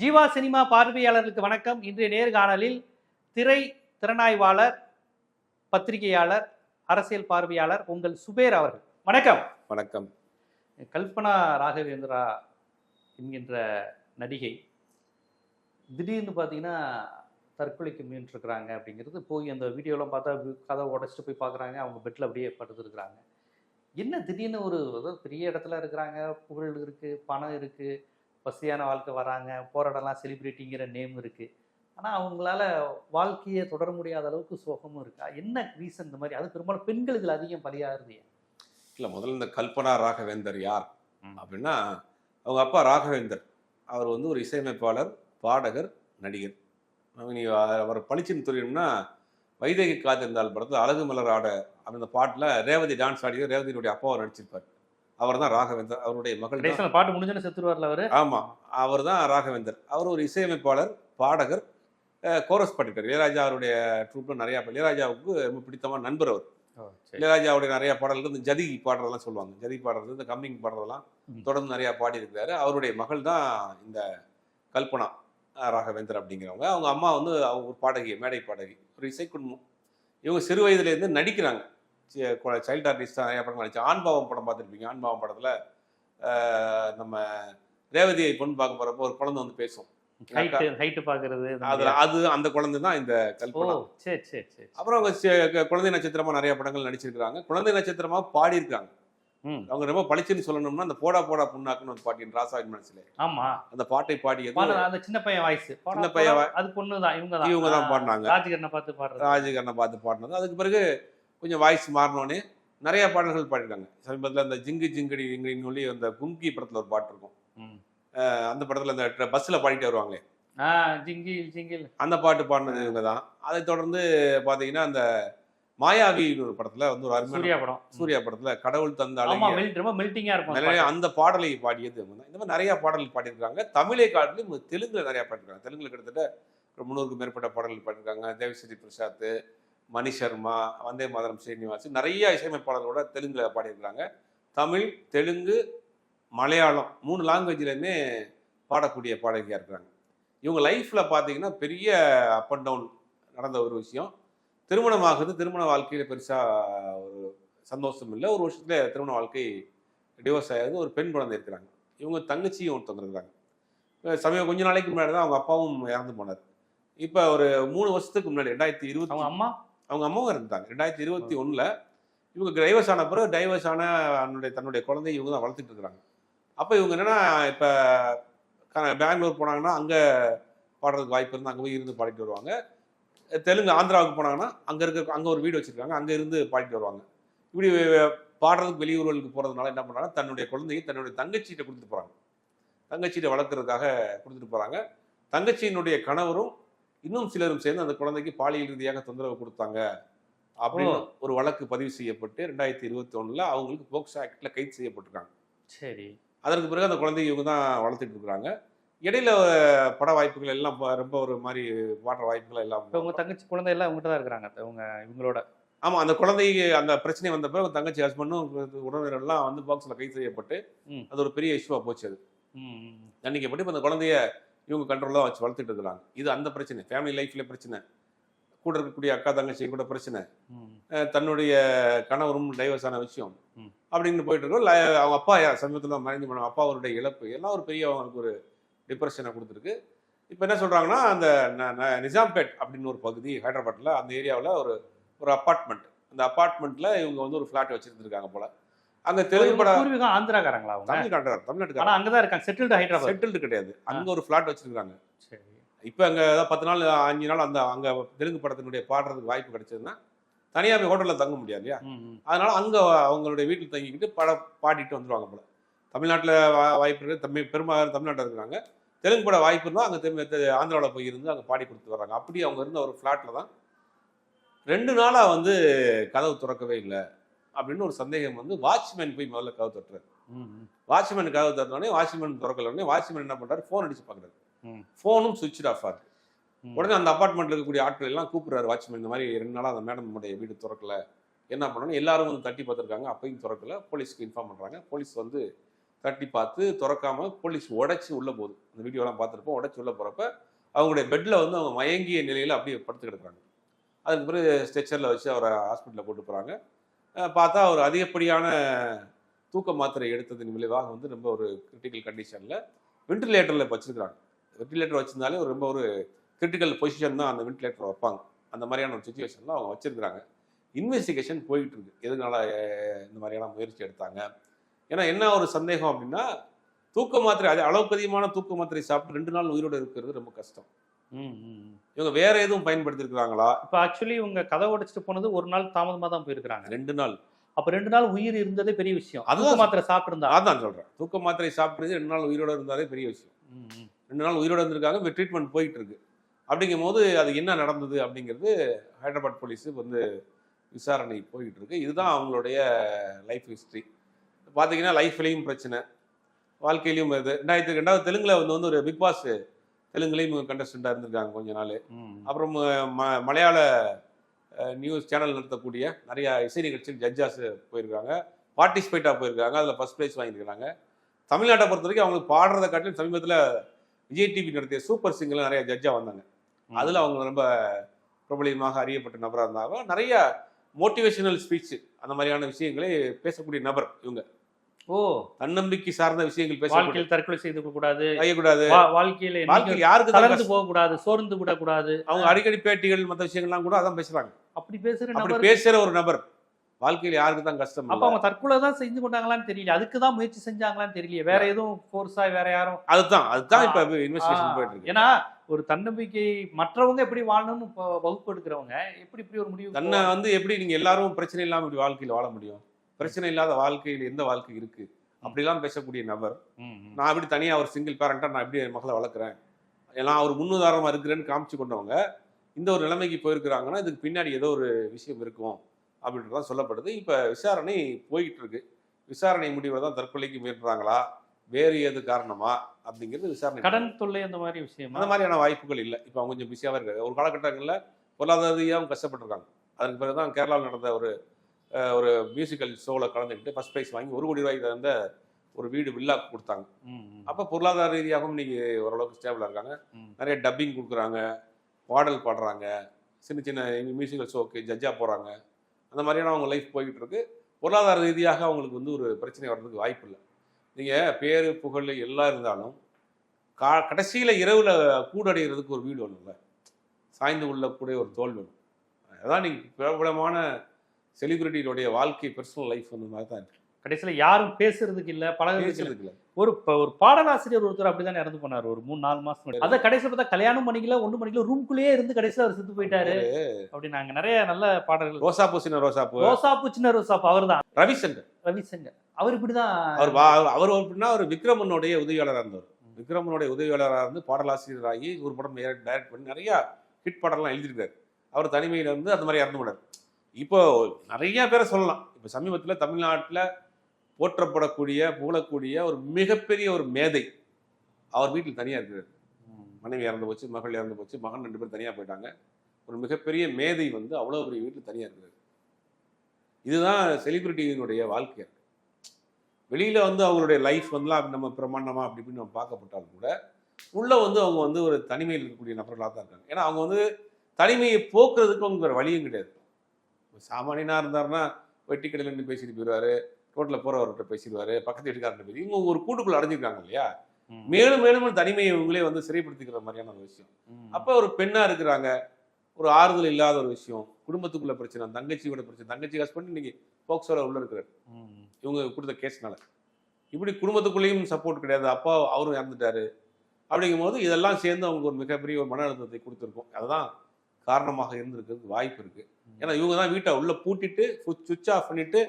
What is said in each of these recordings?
Jeeva cinema பார்வையாளர்களுக்கு வணக்கம். இன்றைய நேர்காணலில் திரை திறனாய்வாளர் பத்திரிகையாளர் அரசியல் பார்வையாளர் உங்கள் சுபேர் அவர்கள். வணக்கம். வணக்கம். கல்பனா ராகவேந்திரா என்கின்ற நடிகை திடீர்னு பார்த்தீங்கன்னா தற்கொலைக்கு முயன்றிருக்கிறாங்க அப்படிங்கிறது போய் அந்த வீடியோலாம் பார்த்தா கதவை உடச்சிட்டு போய் பார்க்குறாங்க. அவங்க பெட்டில் அப்படியே படுத்துருக்குறாங்க. என்ன திடீர்னு ஒரு பெரிய இடத்துல இருக்கிறாங்க புகழ் இருக்குது பணம் இருக்குது வசதியான வாழ்க்கை வராங்க போகிற இடம்லாம் செலிப்ரிட்டிங்கிற நேம் இருக்குது ஆனால் அவங்களால வாழ்க்கையை தொடர முடியாத அளவுக்கு சோகமும் இருக்கா? என்ன ரீசன் இந்த மாதிரி? அது பெரும்பாலும் பெண்கள் இதில் அதிகம் பலியாகுது ஏன்? இல்ல முதல்ல இந்த கல்பனா ராகவேந்தர் யார். அப்படின்னா அவங்க அப்பா ராகவேந்தர். அவர் வந்து ஒரு இசையமைப்பாளர் பாடகர் நடிகர். நீ அவர் பளிச்சுன்னு தெரியணும்னா வைதேகி காத்திருந்தால் படத்தில் அழகு மலர் ஆட அந்த பாட்டில் ரேவதி டான்ஸ் ஆடியோ ரேவதியினுடைய அப்பாவை நடிச்சிருப்பார். அவர் தான் ராகவேந்தர். அவருடைய மகள் பாட்டு முடிஞ்சோன்னு செத்துருவார்ல அவரு? ஆமா. அவர் தான் ராகவேந்தர். அவர் ஒரு இசையமைப்பாளர் பாடகர் கோரஸ் பாடிட்டார் இளையராஜா அவருடைய ட்ரூப்ல நிறைய இளையராஜாவுக்கு ரொம்ப பிடித்தமான நண்பர் அவர். இளையராஜாவுடைய நிறைய பாடல்கள் இந்த ஜதி பாடுறதெல்லாம் சொல்லுவாங்க. ஜதி பாடுறது இந்த கம்மிங் பாடுறதெல்லாம். தொடர்ந்து நிறைய பாடி இருக்கிறாரு அவருடைய மகள் தான் இந்த கல்பனா ராகவேந்தர் அப்படிங்கிறவங்க. அவங்க அம்மா வந்து அவங்க ஒரு பாடகி மேடை பாடகி. ஒரு இசை குடும்பம் இவங்க சிறு வயதுலேருந்து நடிக்கிறாங்க. சைல்டு ஆர்டிஸ்டாக நிறைய படம் நடிச்சு ஆண்பாவம் படம் பார்த்துருப்பீங்க ஆண்பாவம் படத்தில் நம்ம ரேவதியை பொண்ணு பார்க்க போகிறப்போ ஒரு குழந்தை வந்து பேசும். அது அந்த குழந்தை தான் இந்த ஓ கல்பனா சரி சரி சரி அப்புறம் அவங்க குழந்தை நட்சத்திரமா நிறைய படங்கள் நடிச்சிருக்காங்க குழந்தை நட்சத்திரமா பாடியிருக்காங்க. ம். அவங்க ரொம்ப பளிச்சுன்னு சொல்லணும்னா அந்த போடா போடா புண்ணாக்குன்னு ஒரு பாட்டின் ராசாவின் மனசுல. ஆமா. அந்த பாட்டை பாடியது பாடு, அந்த சின்ன பையன் வாய்ஸ் சின்ன பையன் அது பொண்ணு தான் இவங்க தான் இவங்க தான் பாடினாங்க. ராஜகரனை பார்த்து பாடுறது. ராஜகரனை பார்த்து பாடினது. அதுக்கு பிறகு கொஞ்சம் வாய்ஸ் மாறினோடனே நிறைய பாடல்கள் பாடிருக்காங்க சமீபத்தில் அந்த ஜிங்கு ஜிங்கடி ஜிங்கடின்னு சொல்லி அந்த கும்கி படத்துல ஒரு பாட்டு இருக்கும். அந்த படத்துல அந்த பஸ்ல பாடிட்டு வருவாங்களே. அந்த பாட்டு பாடினது இவங்க தான். அதை தொடர்ந்து பாத்தீங்கன்னா அந்த மாயாவின்னு ஒரு படத்துல வந்து ஒரு சூர்யா அருமையான படம் சூர்யா படத்துல கடவுள் தந்த ரொம்ப மெல்ட்டிங்கா இருக்கும் அந்த நிறைய பாட்டு. அந்த பாடலை பாடியது. இந்த மாதிரி நிறைய பாடல்கள் பாடியிருக்காங்க. தமிழை காட்டிலும் தெலுங்குல நிறைய பாடிருக்காங்க தெலுங்குல கிட்டத்தட்ட ஒரு முந்நூறுக்கும் மேற்பட்ட பாடல்கள் பாடிருக்காங்க தேவஸ்ரீ பிரசாத் மணி சர்மா வந்தே மாதரம் ஸ்ரீனிவாஸ் நிறைய இசையமைப்பாளர்களோட தெலுங்கில் பாடியிருக்கிறாங்க. தமிழ் தெலுங்கு மலையாளம் மூணு லாங்குவேஜ்லேயுமே பாடக்கூடிய பாடகியாக இருக்கிறாங்க. இவங்க லைஃப்பில் பார்த்தீங்கன்னா பெரிய அப் அண்ட் டவுன் நடந்த ஒரு விஷயம். திருமணம் ஆகுது திருமண வாழ்க்கையில் பெருசாக ஒரு சந்தோஷம் இல்லை. ஒரு வருஷத்துல திருமண வாழ்க்கை டிவோர்ஸ் ஆகுது ஒரு பெண் குழந்தை இருக்கிறாங்க. இவங்க தங்கச்சியும் ஒருத்தவங்க இருக்கிறாங்க. சமயம் கொஞ்ச நாளைக்கு முன்னாடி தான் அவங்க அப்பாவும் இறந்து போனார். இப்போ ஒரு மூணு வருஷத்துக்கு முன்னாடி ரெண்டாயிரத்தி இருபத்தி அவங்க அம்மா? அவங்க அம்மாவும் இருந்தாங்க ரெண்டாயிரத்தி இருபத்தி ஒண்ணுல இவங்க டைவர்ஸ் ஆன பிறகு டைவர்ஸ் ஆன தன்னுடைய தன்னுடைய குழந்தைய இவங்க தான் வளர்த்துட்டு இருக்கிறாங்க அப்போ இவங்க என்னன்னா இப்போ பெங்களூர் போனாங்கன்னா அங்கே பாடுறதுக்கு வாய்ப்பு இருந்து அங்கே போய் இருந்து பாடிட்டு வருவாங்க. தெலுங்கு ஆந்திராவுக்கு போனாங்கன்னா அங்கே இருக்க அங்கே ஒரு வீடு வச்சிருக்காங்க. அங்கே இருந்து பாடிட்டு வருவாங்க. இப்படி பாடுறதுக்கு வெளியூர்களுக்கு போகிறதுனால என்ன பண்ணுறாங்க தன்னுடைய குழந்தையை தன்னுடைய தங்கச்சிகிட்ட கொடுத்துட்டு போகிறாங்க தங்கச்சியிட்ட வளர்க்குறதுக்காக கொடுத்துட்டு போகிறாங்க தங்கச்சியினுடைய கணவரும் இன்னும் சிலரும் சேர்ந்து அந்த குழந்தைக்கு பாலியல் ரீதியாக தொந்தரவு கொடுத்தாங்க அப்படின்னு ஒரு வழக்கு பதிவு செய்யப்பட்டு ரெண்டாயிரத்தி இருபத்தி ஒண்ணுல அவங்களுக்கு போக்சோ ஆக்ட்ல கைது செய்யப்பட்டிருக்காங்க. சரி. அதற்கு பிறகு அந்த குழந்தையை இவங்க தான் வளர்த்துட்டு இருக்கிறாங்க இடையில பட வாய்ப்புகள் எல்லாம் ரொம்ப ஒரு மாதிரி பாடுற வாய்ப்புகள் எல்லாம் உங்க தங்கச்சி குழந்தை எல்லாம் இவங்ககிட்ட தான் இருக்கிறாங்க இவங்க இவங்களோட. ஆமா அந்த குழந்தை அந்த பிரச்சனை வந்த பிறகு அவங்க தங்கச்சி ஹஸ்பண்டும் உறவினர்கள் எல்லாம் வந்து பாக்ஸ்ல கைது செய்யப்பட்டு. அது ஒரு பெரிய இஷ்யூவா போச்சு அது. தண்டிக்கப்பட்டு இப்போ அந்த குழந்தைய இவங்க கண்ட்ரோலாக வச்சு வளர்த்துட்டு இருக்கிறாங்க. இது அந்த பிரச்சனை. ஃபேமிலி லைஃப்ல பிரச்சனை. கூட இருக்கக்கூடிய அக்கா தங்கச்சி கூட பிரச்சனை. தன்னுடைய கணவரும் டைவர்ஸ் ஆன விஷயம். அப்படின்னு போயிட்டு இருக்கோம். அவங்க அப்பா சமீபத்துல மறைந்து போன அப்பா அவருடைய இழப்பு. எல்லாம் ஒரு பெரிய அவங்களுக்கு ஒரு டிப்ரெஷனை கொடுத்துருக்கு. இப்போ என்ன சொல்றாங்கன்னா அந்த நிஜாம்பேட் அப்படின்னு ஒரு பகுதி ஹைதராபாத்ல அந்த ஏரியாவில் ஒரு ஒரு அப்பார்ட்மெண்ட் அந்த அப்பார்ட்மெண்ட்ல இவங்க வந்து ஒரு ஃபிளாட் வச்சிருந்துருக்காங்க போல. அங்க தெலுங்கு இவங்க பட பூர்வீகம் ஆந்திராக்காரங்களா அவங்க? தமிழ் காட்டுறாரு ஆனா தமிழ்நாட்டுக்காரர் அங்கதான் இருக்காங்க. செட்டில்டு ஹைதராபாத் செட்டில்டு கிடையாது. அங்க ஒரு ஃபிளாட் வச்சிருக்காங்க. சரி. இப்போ அங்கே ஏதாவது பத்து நாள் அஞ்சு நாள் அந்த அங்கே தெலுங்கு படத்தினுடைய பாடுறதுக்கு வாய்ப்பு கிடைச்சதுன்னா தனியாக போய் ஹோட்டலில் தங்க முடியாது இல்லையா. அதனால அங்கே அவங்களுடைய வீட்டில் தங்கிக்கிட்டு பட பாடிட்டு வந்துருவாங்க போல. தமிழ்நாட்டில் வாய்ப்பு இருக்கு. தமிழ் பெரும்பாலும் தமிழ்நாட்டில் இருக்கிறாங்க. தெலுங்கு பட வாய்ப்பு இருந்தால் அங்கே ஆந்திராவில் போய் இருந்து அங்கே பாடி கொடுத்து வர்றாங்க. அப்படி அவங்க இருந்த ஒரு ஃப்ளாட்டில் தான் ரெண்டு நாளாக வந்து கதவு திறக்கவே இல்லை. அப்படின்னு ஒரு சந்தேகம் வந்து வாட்ச்மேன் போய் முதல்ல கதவு தட்டுறாரு. வாட்ச்மேன் கதவு தட்டினோடனே வாட்ச்மேன் திறக்கலன்னே வாட்ச்மேன் என்ன பண்ணுறாரு ஃபோன் அடிச்சு பார்க்குறாரு. ம். ஃபோனும் சுவிட்ச் ஆஃப் ஆகுது. உடனே அந்த அப்பார்ட்மெண்ட்ல இருக்கக்கூடிய ஆட்கள் எல்லாம் கூப்பிடுறாரு வாட்ச்மேன் இந்த மாதிரி ரெண்டு நாளா அந்த மேடம் உடைய வீடு திறக்கல. என்ன பண்ணணும்? எல்லாரும் வந்து தட்டி பார்த்துருக்காங்க. அப்பயும் திறக்கல. போலீஸ்க்கு இன்ஃபார்ம் பண்றாங்க. போலீஸ் வந்து தட்டி பார்த்து திறக்காம போலீஸ் உடைச்சு உள்ள போகுது. அந்த வீடியோலாம் பார்த்துருப்போம். உடைச்சு உள்ள போறப்ப அவங்களுடைய பெட்ல வந்து அவங்க மயங்கிய நிலையில அப்படியே படுத்து கிடக்குறாங்க. அதுக்கு பிறகு ஸ்ட்ரெச்சரில் வச்சு அவரை ஹாஸ்பிட்டலில் கூட்டு போகிறாங்க பார்த்தா ஒரு அதிகப்படியான தூக்க மாத்திரை எடுத்ததன் விளைவாக வந்து ரொம்ப ஒரு கிரிட்டிக்கல் கண்டிஷனில் வென்டிலேட்டரில் வச்சுருக்கிறாங்க. வென்டிலேட்டர் வச்சிருந்தாலே ஒரு ரொம்ப ஒரு கிரிட்டிக்கல் பொசிஷன் தான் அந்த வென்டிலேட்டர் வைப்பாங்க. அந்த மாதிரியான ஒரு சுச்சுவேஷனில் அவங்க வச்சுருக்கிறாங்க. இன்வெஸ்டிகேஷன் போயிட்டு இருக்கு. எதனால இந்த மாதிரியான முயற்சி எடுத்தாங்க? ஏன்னா என்ன ஒரு சந்தேகம் அப்படின்னா தூக்க மாத்திரை அது அளவுக்கு அதிகமான தூக்க மாத்திரை சாப்பிட்டு ரெண்டு நாள் உயிரோடு இருக்கிறது ரொம்ப கஷ்டம். இவங்க வேற எதுவும் பயன்படுத்திருக்கிறாங்களா? இப்போ ஆக்சுவலி இவங்க கதை உடைச்சிட்டு போனது ஒரு நாள் தாமதமா தான் போயிருக்கிறாங்க. ரெண்டு நாள். அப்ப ரெண்டு நாள் உயிர் இருந்ததே பெரிய விஷயம். அதுக்கு மாத்திரை சாப்பிட்டிருந்தா. அதான் சொல்றேன். தூக்க மாத்திரை சாப்பிட்டு ரெண்டு நாள் உயிரோட இருந்தாலே பெரிய விஷயம். ரெண்டு நாள் உயிரோட இருந்திருக்காங்க ட்ரீட்மெண்ட் போயிட்டு இருக்கு அப்படிங்கும் போது அது என்ன நடந்தது அப்படிங்கிறது ஹைதராபாத் போலீஸ் வந்து விசாரணை போயிட்டு இருக்கு இதுதான் அவங்களுடைய லைஃப் ஹிஸ்ட்ரி பார்த்தீங்கன்னா லைஃப்லேயும் பிரச்சனை வாழ்க்கையிலையும் இது. ரெண்டாயிரத்தி ரெண்டாவது தெலுங்குல வந்து வந்து ஒரு பிக் பாஸ் தெலுங்குலேயும் கண்டஸ்டண்டாக இருந்திருக்காங்க கொஞ்ச நாள். அப்புறம் ம மலையாள நியூஸ் சேனல் நடத்தக்கூடிய நிறைய இசை நிகழ்ச்சியில் ஜட்ஜாஸ் போயிருக்காங்க. பார்ட்டிசிபேட்டாக போயிருக்காங்க. அதில் ஃபர்ஸ்ட் ப்ரைஸ் வாங்கியிருக்காங்க தமிழ்நாட்டை பொறுத்த வரைக்கும் அவங்களுக்கு பாடுறதை காட்டிலும் சமீபத்தில் விஜய் டிவி நடத்திய சூப்பர் சிங்கர்ல நிறைய ஜட்ஜாக வந்தாங்க. அதில் அவங்க ரொம்ப பிரபலியமாக அறியப்பட்ட நபராக இருந்தாங்க. நிறைய மோட்டிவேஷனல் ஸ்பீச் அந்த மாதிரியான விஷயங்களை பேசக்கூடிய நபர் இவங்க. ஓ. தன்னம்பிக்கை சார்ந்த விஷயங்கள் பேசக்கூடிய வாழ்க்கையில் தற்கொலை செய்து கூடாது செய்யக்கூடாது. வாழ்க்கையில வாழ்க்கையில் யாருக்கு தளர்ந்து? போக கூடாது சோர்ந்து விடக்கூடாது. அவங்க அடிக்கடி பேட்டிகள் மற்ற விஷயங்கள்லாம் கூட அதான் பேசுறாங்க. அப்படி பேசுற அப்படி பேசுற ஒரு நபர் வாழ்க்கையில் யாருக்கு தான் கஷ்டம் அப்ப. அவங்க தற்கொலை தான் செஞ்சு கொண்டாங்களான்னு தெரியல. அதுக்கு தான் முயற்சி செஞ்சாங்களான்னு தெரியல. வேற எதுவும் ஃபோர்ஸா வேற யாரும்? அதுதான் அதுதான் இப்ப இன்வெஸ்டிகேஷன் போயிட்டு இருக்கு ஏன்னா ஒரு தன்னம்பிக்கை மற்றவங்க எப்படி வாழணும்னு வகுப்பு எடுக்கிறவங்க எப்படி இப்படி ஒரு முடிவு தன்னை வந்து எப்படி நீங்க எல்லாரும் பிரச்சனை இல்லாம இப்படி வாழ்க்கையில் வாழ முடியும்? பிரச்சனை இல்லாத வாழ்க்கையில் எந்த வாழ்க்கை இருக்கு? அப்படிலாம் பேசக்கூடிய நபர். நான் எப்படி தனியா ஒரு சிங்கிள் பேரண்டா நான் எப்படி என் மகளை வளர்க்குறேன். நான் ஒரு முன்னுதாரணமா இருக்கிறேன்னு காமிச்சு கொண்டவங்க இந்த ஒரு நிலைமைக்கு போயிருக்கிறாங்கன்னா இதுக்கு பின்னாடி ஏதோ ஒரு விஷயம் இருக்கும் அப்படின்றதான் சொல்லப்படுது. இப்ப விசாரணை போயிட்டு இருக்கு. விசாரணை முடிவில் தான் தற்கொலைக்கு முயன்றாங்களா? வேறு ஏது காரணமா? அப்படிங்கிறது விசாரணை கடன் தொல்லை அந்த மாதிரி விஷயமா? அந்த மாதிரியான வாய்ப்புகள் இல்லை. இப்போ அவங்க கொஞ்சம் பிஸியாகவே இருக்காங்க. ஒரு காலகட்டங்களில் பொருளாதார ரீதியாகவும் கஷ்டப்பட்டிருக்காங்க. அதுக்கு பிறகு தான் கேரளாவில் நடந்த ஒரு ஒரு மியூசிக்கல் ஷோவில் கலந்துக்கிட்டு ஃபர்ஸ்ட் ப்ரைஸ் வாங்கி ஒரு கோடி ரூபாய்க்கு தகுந்த ஒரு வீடு வில்லா கொடுத்தாங்க. அப்போ பொருளாதார ரீதியாகவும் இன்னைக்கு ஓரளவுக்கு ஸ்டேபிளாக இருக்காங்க. நிறைய டப்பிங் கொடுக்குறாங்க பாடல் பாடுறாங்க சின்ன சின்ன மியூசிக்கல் ஷோக்கு ஜட்ஜாக போகிறாங்க அந்த மாதிரியான அவங்க லைஃப் போய்கிட்டு இருக்கு. பொருளாதார ரீதியாக அவங்களுக்கு வந்து ஒரு பிரச்சனை வர்றதுக்கு வாய்ப்பு இல்லை. நீங்கள் பேரு புகழ் எல்லாம் இருந்தாலும் கா கடைசியில் இரவில் கூடடைகிறதுக்கு ஒரு வீடு வேணும்ல. சாய்ந்து கொள்ளக்கூடிய ஒரு தோல் வேணும். அதான் நீங்கள் பிரபலமான செலிபிரிட்டியோடைய வாழ்க்கை பர்சனல் லைஃப் அந்த மாதிரி தான் இருக்கு. கடைசியில யாரும் பேசுறதுக்கு இல்ல பழகிறதுக்கு இல்ல. ஒரு ஒரு பாடலாசிரியர் ஒருத்தர் அப்படிதான் இறந்து போனாரு ஒரு மூணு நாலு மாசம் அத கடைசியில பார்த்தா கல்யாணம் பண்ணிக்கல ஒண்ணு பண்ணிக்கல ரூம்குள்ளேயே இருந்து கடைசியில அவர் செத்து போயிட்டாரு. அப்படி நாங்க நிறைய நல்ல பாடல்கள். ரோசா பூசின ரோசாப்பூ. ரோசாப்பு சின்ன ரோசாப்பு அவர்தான். ரவிசங்கர். ரவிசங்கர். அவர் இப்படிதான் அவர் அவர் எப்படின்னா ஒரு விக்ரமனுடைய உதவியாளராக இருந்தவர் விக்ரமனுடைய உதவியாளராக இருந்து பாடலாசிரியராகி ஒரு படம் டைரக்ட் பண்ணி நிறைய ஹிட் படம்லாம் எழுதியிருக்காரு. அவர் தனிமையில இருந்து அந்த மாதிரி இறந்து போனார். இப்போ நிறைய பேரை சொல்லலாம். இப்போ சமீபத்தில் தமிழ்நாட்டில் போற்றப்படக்கூடிய புகழக்கூடிய ஒரு மிகப்பெரிய ஒரு மேதை அவர் வீட்டில் தனியாக இருக்கிறார். மனைவி இறந்து போச்சு மகள் இறந்து போச்சு மகன் ரெண்டு பேரும் தனியாக போயிட்டாங்க. ஒரு மிகப்பெரிய மேதை வந்து அவ்வளோ பெரிய வீட்டில் தனியாக இருக்கிறார். இதுதான் செலிபிரிட்டியினுடைய வாழ்க்கை. வெளியில் வந்து அவங்களுடைய லைஃப் வந்துலாம் அப்படி நம்ம பிரம்மாண்டமாக அப்படி இப்படின்னு நம்ம பார்க்கப்பட்டாலும் கூட உள்ளே வந்து அவங்க வந்து ஒரு தனிமையில் இருக்கக்கூடிய நபர்களாக தான் இருக்காங்க. ஏன்னா அவங்க வந்து தனிமையை போக்குறதுக்கு அவங்க வழியும் கிடையாது. ஒரு சாமானியனா இருந்தாருன்னா வெட்டி கடையில் நின்று பேசிட்டு போயிடுவாரு. ரோட்ல போறவர்கிட்ட பேசிடுவாரு. பக்கத்து வீட்டுக்காரர்கிட்ட பேசி இவங்க ஒரு கூட்டுக்குள்ள அடைஞ்சிருக்காங்க இல்லையா. மேலும் மேலும் தனிமையை இவங்களே வந்து சிறைப்படுத்திக்கிற மாதிரியான ஒரு விஷயம். அப்போ ஒரு பெண்ணா இருக்கிறாங்க. ஒரு ஆறுதல் இல்லாத ஒரு விஷயம். குடும்பத்துக்குள்ள பிரச்சனை தங்கச்சியோட பிரச்சனை. தங்கச்சி ஹஸ்பண்ட் இன்னைக்கு போக்சோல உள்ள இருக்கிறாரு. இவங்க கொடுத்த கேஸ்னால இப்படி குடும்பத்துக்குள்ளேயும் சப்போர்ட் கிடையாது. அப்பா அவரும் இறந்துட்டாரு. அப்படிங்கும்போது இதெல்லாம் சேர்ந்து அவங்களுக்கு ஒரு மிகப்பெரிய ஒரு மன அழுத்தத்தை கொடுத்துருக்கும். அதுதான் காரணமாக இருந்திருக்கிறதுக்கு வாய்ப்பு இருக்கு. ஏன்னா இவங்க தான் வீட்டை உள்ள பூட்டிட்டு சுவிட்ச் ஆஃப் பண்ணிட்டு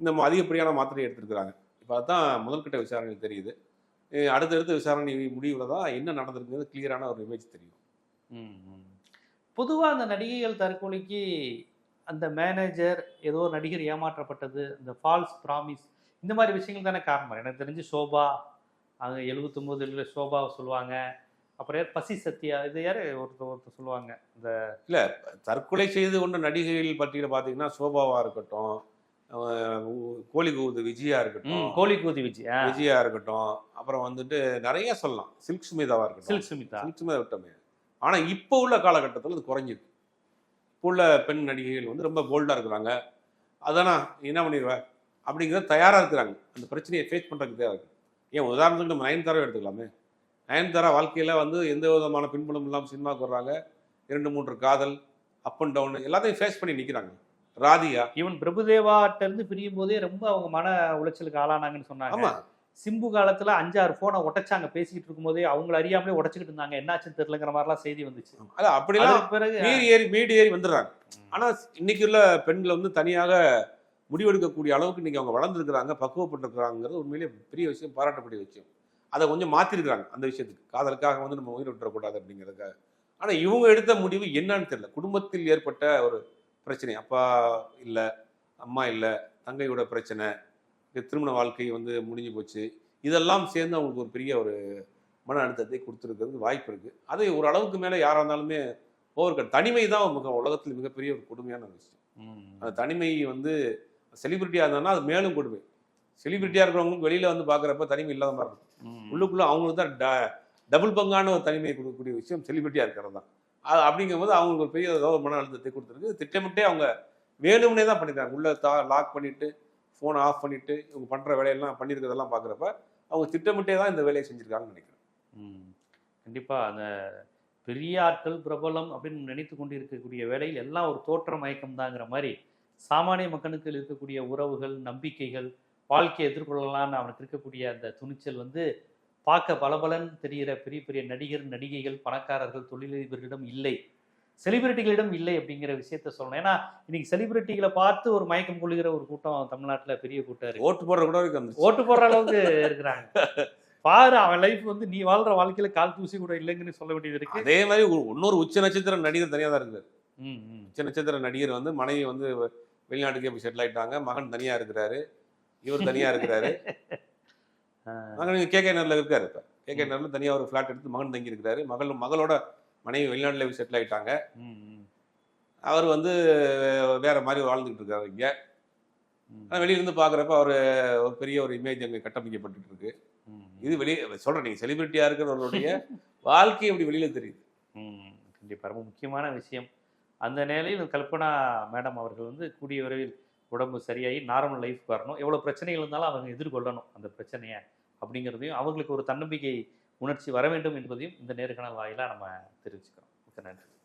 இந்த அதிகப்படியான மாத்திரை எடுத்திருக்கிறாங்க. இப்போ அதுதான் முதல்கட்ட விசாரணையில் தெரியுது. அடுத்தடுத்த விசாரணை முடிவில் தான் என்ன நடந்திருக்குங்கிறது கிளியரான ஒரு இமேஜ் தெரியும். ம், ம். பொதுவா அந்த நடிகைகள் தற்கொலைக்கு அந்த மேனேஜர் ஏதோ நடிகர் ஏமாற்றப்பட்டது இந்த ஃபால்ஸ் ப்ராமிஸ் இந்த மாதிரி விஷயங்கள் தானே காரணம். எனக்கு தெரிஞ்சு சோபா அங்கே எழுபத்தொம்போதுல சோபாவை சொல்லுவாங்க. அப்புறம் யார்? பசி சத்யா இது யாரு? ஒருத்தர் ஒருத்தர் சொல்லுவாங்க. இந்த தற்கொலை செய்து கொண்ட நடிகைகள் பட்டியல பார்த்தீங்கன்னா சோபாவா இருக்கட்டும் கோழி கூவுது விஜயா இருக்கட்டும் கோழி கூதி விஜய் விஜயா இருக்கட்டும் அப்புறம் வந்துட்டு நிறைய சொல்லலாம். சில்க் சுமிதாவா இருக்கட்டும். சில்க் சுமிதா. சில்க் சுமிதா விட்டோமே. ஆனா இப்போ உள்ள காலகட்டத்தில் இது குறைஞ்சிருக்கு. இப்போ உள்ள பெண் நடிகைகள் வந்து ரொம்ப போல்டா இருக்கிறாங்க. அதானா என்ன பண்ணிடுவ? அப்படிங்கிறது தயாரா இருக்கிறாங்க. அந்த பிரச்சனையை ஃபேஸ் பண்றதுக்கு தயாரா இருக்கு. ஏன் உதாரணத்துக்கு நம்ம நயன்தாராவை எடுத்துக்கலாமே. நயன்தாரா வாழ்க்கையில வந்து எந்த விதமான பின்புலம் இல்லாமல் சினிமாவுக்கு வர்றாங்க. இரண்டு மூன்று காதல் அப் அண்ட் டவுன் எல்லாத்தையும் ஃபேஸ் பண்ணி நிக்கிறாங்க. ராதியா ஈவன் பிரபுதேவாட்ட இருந்து பிரியும் போதே ரொம்ப அவங்க மன உளைச்சலுக்கு ஆளானாங்கன்னு சொன்னாங்க. ஆமா. சிம்பு காலத்துல அஞ்சாறு போனை உடைச்சாங்க. பேசிக்கிட்டு இருக்கும்போதே அவங்கள அறியாமலே உடைச்சுக்கிட்டு இருந்தாங்க. என்னாச்சுன்னு தெரியலங்கிற மாதிரிலாம் செய்தி வந்துச்சு. அது அப்படிலாம் பிறகு மீறி ஏறி மீடி ஏறி வந்துடுறாங்க. ஆனா இன்னைக்கு உள்ள பெண்கள் வந்து தனியாக முடிவெடுக்கக்கூடிய அளவுக்கு இன்னைக்கு அவங்க வளர்ந்துருக்கிறாங்க பக்குவப்பட்டிருக்கிறாங்கிறது உண்மையிலேயே பெரிய விஷயம் பாராட்டக்கூடிய விஷயம். அதை கொஞ்சம் மாத்திருக்கிறாங்க. அந்த விஷயத்துக்கு. காதலுக்காக வந்து நம்ம உயிர் விட்டுறக்கூடாது அப்படிங்கிறதுக்காக. ஆனா இவங்க எடுத்த முடிவு என்னன்னு தெரியல. குடும்பத்தில் ஏற்பட்ட ஒரு பிரச்சனை. அப்பா இல்ல அம்மா இல்ல தங்கையோட பிரச்சனை திருமண வாழ்க்கை வந்து முடிஞ்சு போச்சு. இதெல்லாம் சேர்ந்து அவங்களுக்கு ஒரு பெரிய ஒரு மன அழுத்தத்தை கொடுத்துருக்கிறது வாய்ப்பு இருக்கு. அதை ஒரு அளவுக்கு மேல யாரா இருந்தாலுமே ஓவர் தனிமை தான் மிக உலகத்தில் மிகப்பெரிய ஒரு கொடுமையான விஷயம். அந்த தனிமை வந்து செலிபிரிட்டியாக இருந்தாங்கன்னா அது மேலும் கொடுமை. செலிபிரிட்டியாக இருக்கிறவங்களுக்கு வெளியில வந்து பார்க்குறப்ப தனிமை இல்லாத மாதிரி இருக்கும். உள்ளுக்குள்ள அவங்களுக்கு தான் ட- டபுள் பங்கான ஒரு தனிமையை கொடுக்கக்கூடிய விஷயம் செலிபிரிட்டியாக இருக்கிறது தான். அது அப்படிங்கும்போது அவங்களுக்கு ஒரு பெரிய ஏதோ ஒரு மன அழுத்தத்தை கொடுத்துருக்கு. திட்டமிட்டே அவங்க வேணும்னே தான் பண்ணிருக்காங்க உள்ள தா லாக் பண்ணிட்டு ஃபோனை ஆஃப் பண்ணிட்டு இவங்க பண்ற வேலையெல்லாம் பண்ணியிருக்கிறதெல்லாம் பார்க்குறப்ப அவங்க திட்டமிட்டே தான் இந்த வேலையை செஞ்சிருக்காங்கன்னு நினைக்கிறேன். ம். கண்டிப்பா அந்த பெரிய ஆட்கள் பிரபலம் அப்படின்னு நினைத்து கொண்டிருக்கக்கூடிய வேளையில் எல்லாம் ஒரு தோற்ற மயக்கம் தாங்கிற மாதிரி சாமானிய மக்களுக்கு இருக்கக்கூடிய உறவுகள் நம்பிக்கைகள் வாழ்க்கையை எதிர்கொள்ளலாம்னு அவனுக்கு இருக்கக்கூடிய அந்த துணிச்சல் வந்து பார்க்க பலபலன் தெரிகிற பெரிய பெரிய நடிகர் நடிகைகள் பணக்காரர்கள் தொழிலதிபர்களிடம் இல்லை. செலிபிரிட்டிகளிடம் இல்லை அப்படிங்கிற விஷயத்த சொல்லணும். ஏன்னா இன்னைக்கு செலிபிரிட்டிகளை பார்த்து ஒரு மயக்கம் கொள்ளுகிற ஒரு கூட்டம் தமிழ்நாட்டுல பெரிய கூட்டம் இருக்கு. ஓட்டு போடுற கூட வந்துருச்சு. ஓட்டு போடுற அளவுக்கு இருக்கிறாங்க. பாரு அவன் லைஃப் வந்து நீ வாழ்ற வாழ்க்கையில கால் தூசி கூட இல்லைங்கன்னு சொல்ல வேண்டியது இருக்கு. அதே மாதிரி இன்னொரு உச்ச நட்சத்திர நடிகர் தனியாக தான் ம். உச்ச நட்சத்திர நடிகர் வந்து மனைவி வந்து வெளிநாட்டுக்கே போய் செட்டில் ஆயிட்டாங்க. மகன் தனியா இருக்கிறாரு. இவர் தனியா இருக்கிறாரு. மகன் கே கே நகர்ல இருக்காரு இப்ப. கே கே நகர்ல தனியா ஒரு ஃபிளாட் எடுத்து மகன் தங்கி இருக்கிறாரு. மகள் மகளோட மனைவி வெளிநாட்டுல செட்டில் ம், அவர் வந்து வேற மாதிரி வாழ்ந்துகிட்டு இருக்காரு இங்க. ம், ஆனா வெளியில இருந்து பாக்குறப்ப அவர் ஒரு பெரிய ஒரு இமேஜ் அங்க கட்டமைக்கப்பட்டு இருக்கு. இது வெளியே சொல்றேன் நீங்க செலிபிரிட்டியா இருக்கிறவர்களுடைய வாழ்க்கை இப்படி வெளியில தெரியுது? ம். கண்டிப்பா. ரொம்ப முக்கியமான விஷயம். அந்த நிலையில் கல்பனா மேடம் அவர்கள் வந்து கூடிய விரைவில் உடம்பு சரியாகி நார்மல் லைஃப் வரணும். எவ்வளோ பிரச்சனைகள் இருந்தாலும் அவங்க எதிர்கொள்ளணும் அந்த பிரச்சனையை அப்படிங்கிறதையும் அவங்களுக்கு ஒரு தன்னம்பிக்கை உணர்ச்சி வர வேண்டும் என்பதையும் இந்த நேர்காணல் வாயிலாக நம்ம தெரிவிச்சுக்கிறோம் மிக்க நன்றி.